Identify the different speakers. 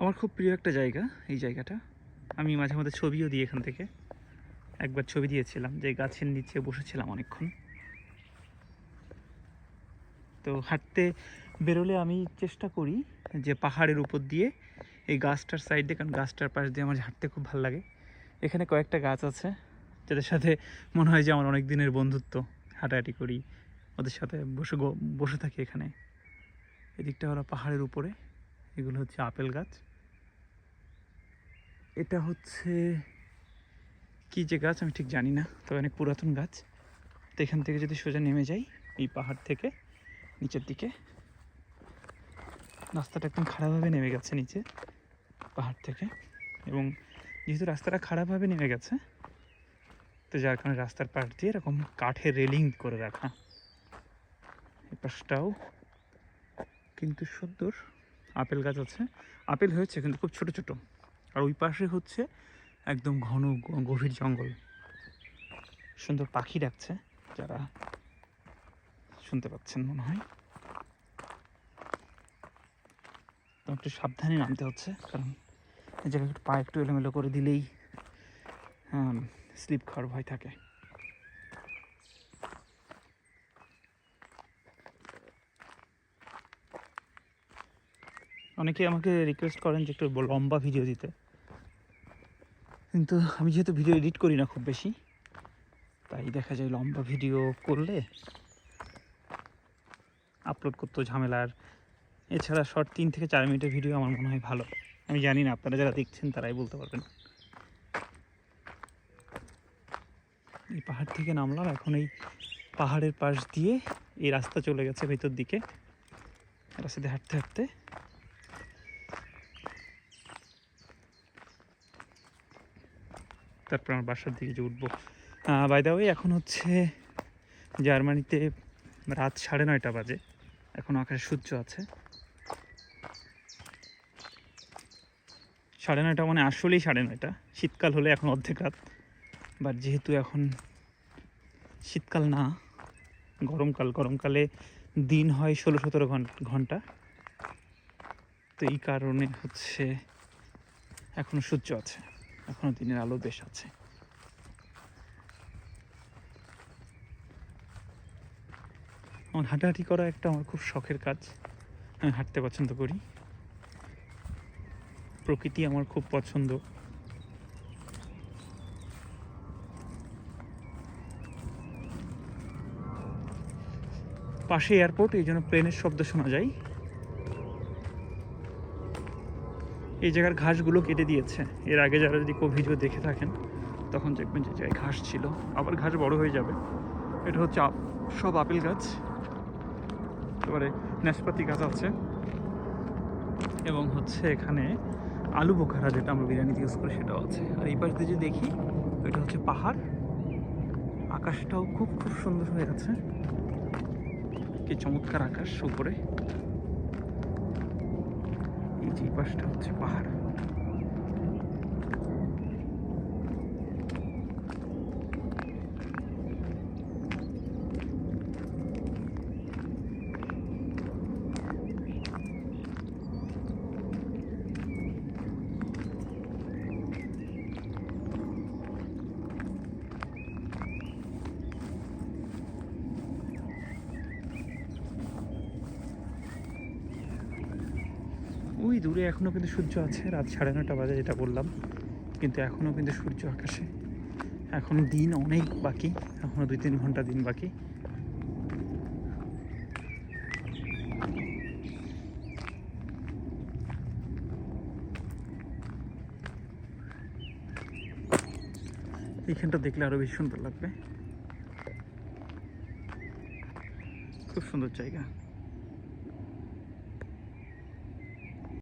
Speaker 1: আমার খুব প্রিয় একটা জায়গা এই জায়গাটা। আমি মাঝে মধ্যে ছবিও দিই এখান থেকে। একবার ছবি দিয়েছিলাম যে গাছের নিচে বসেছিলাম অনেকক্ষণ। তো হাঁটতে বেরোলে আমি চেষ্টা করি যে পাহাড়ের উপর দিয়ে এই গাছটার সাইড দিয়ে, কারণ গাছটার পাশ দিয়ে আমার হাঁটতে খুব ভালো লাগে। এখানে কয়েকটা গাছ আছে, যাদের সাথে মনে হয় যে আমার অনেক দিনের বন্ধুত্ব, হাঁটাহাঁটি করি, ওদের সাথে বসে বসে থাকি এখানে। এদিকটা হলো পাহাড়ের উপরে, এগুলো হচ্ছে আপেল গাছ। এটা হচ্ছে কি যে গাছ আমি ঠিক জানি না, তবে অনেক পুরাতন গাছ। তো এখান থেকে যদি সোজা নেমে যাই, এই পাহাড় থেকে নিচের দিকে। রাস্তাটা একদম খারাপভাবে নেমে গেছে নিচে, পাহাড় থেকে। এবং যেহেতু রাস্তাটা খারাপভাবে নেমে গেছে, তো যার কারণে রাস্তার পাশ দিয়ে এরকম কাঠের রেলিং করে রাখা। এই পাশটাও কিন্তু সুন্দর। আপেল গাছ আছে। আপেল হয়েছে কিন্তু খুব ছোট ছোট। আর ওই পাশে হচ্ছে একদম ঘন গভীর জঙ্গল। সুন্দর পাখি ডাকছে, যারা শুনতে পাচ্ছেন মনে হয়। তো একটু সাবধানে নামতে হচ্ছে, কারণ এই জায়গায় একটু পা একটু এলোমেলো করে দিলেই স্লিপ খাওয়ার ভয় থাকে। অনেকে আমাকে রিকোয়েস্ট করেন যে একটু লম্বা ভিডিও দিতে। কিন্তু আমি যেহেতু ভিডিও এডিট করি না খুব বেশি, তাই দেখা যায় লম্বা ভিডিও করলে আপলোড করতেও ঝামেলার এছাড়া শর্ট তিন থেকে চার মিনিটের ভিডিও আমার মনে হয় ভালো। আমি জানি না, আপনারা যারা দেখছেন তারাই বলতে পারবেন। এই পাহাড় থেকে নামলাম, এখন এই পাহাড়ের পাশ দিয়ে এই রাস্তা চলে গেছে ভেতর দিকে। রাস্তা দিয়ে হাঁটতে হাঁটতে তারপর আমার বাসার দিকে যে উঠবো। বাই দা ওয়ে এখন হচ্ছে জার্মানিতে রাত সাড়ে নয়টা বাজে। এখন আকাশে সূর্য আছে। সাড়ে নয়টা মানে আসলেই সাড়ে নয়টা। শীতকাল হলে এখন অর্ধেক রাত। বাট যেহেতু এখন শীতকাল না, গরমকাল, গরমকালে দিন হয় ষোলো সতেরো ঘণ্টা। তো এই কারণে হচ্ছে এখনও সূর্য আছে। এখনও দিনের আলো বেশ আছে। আমার হাঁটাহাঁটি করা একটা আমার খুব শখের কাজ। আমি হাঁটতে পছন্দ করি। প্রকৃতি আমার খুব পছন্দ। পাশে এয়ারপোর্ট এই জন্য প্লেনের শব্দ শোনা যায়। এই জায়গার ঘাসগুলো কেটে দিয়েছে। এর আগে যারা যদি কেউ ভিডিও দেখে থাকেন, তখন দেখবেন যে জায়গায় ঘাস ছিল। আবার ঘাস বড় হয়ে যাবে। এটা হচ্ছে সব আপেল গাছ। এবারে নাশপাতি গাছ আছে। এবং হচ্ছে এখানে আলু বোখারা, যেটা আমরা বিরিয়ানিতে ইউজ করি, সেটাও আছে। আর এই পাশ দিয়ে যে দেখি এটা হচ্ছে পাহাড়। আকাশটাও খুব খুব সুন্দর হয়ে আছে কি চমৎকার আকাশ উপরে। যে পাশটা হচ্ছে পাহাড়। ওই দূরে এখনও কিন্তু সূর্য আছে। রাত সাড়ে নটা বাজে যেটা বললাম। কিন্তু এখনও কিন্তু সূর্য আকাশে। এখনও দিন অনেক বাকি। এখনও দুই তিন ঘণ্টা দিন বাকি। এইখানটা দেখলে আরও বেশি সুন্দর লাগবে। খুব সুন্দর জায়গা।